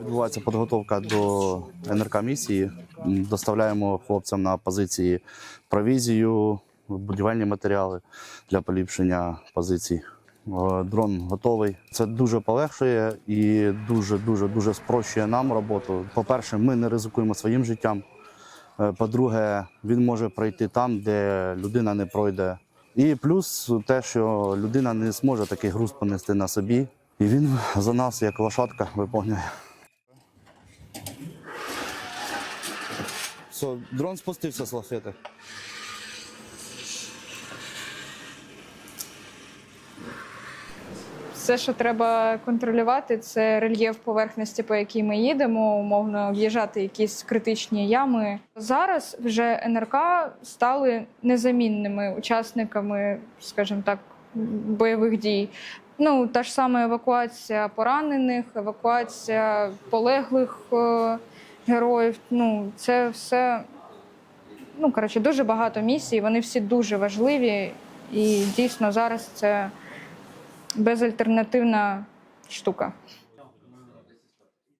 Відбувається підготовка до НРК місії. Доставляємо хлопцям на позиції провізію, будівельні матеріали для поліпшення позицій. Е, Дрон готовий. Це дуже полегшує і дуже дуже дуже спрощує нам роботу. По-перше, ми не ризикуємо своїм життям. Е, По-друге, він може пройти там, де людина не пройде. І плюс те, що людина не зможе такий груз понести на собі. І він за нас, як лошадка, виповнює. Все, дрон спустився з лафети. Все, що треба контролювати, це рельєф поверхності, по якій ми їдемо, умовно об'їжджати якісь критичні ями. Зараз вже НРК стали незамінними учасниками, скажімо так, бойових дій. Ну, та ж сама евакуація поранених, евакуація полеглих е, героїв. Ну, це все ну коротше, дуже багато місій. Вони всі дуже важливі, і дійсно зараз це безальтернативна штука.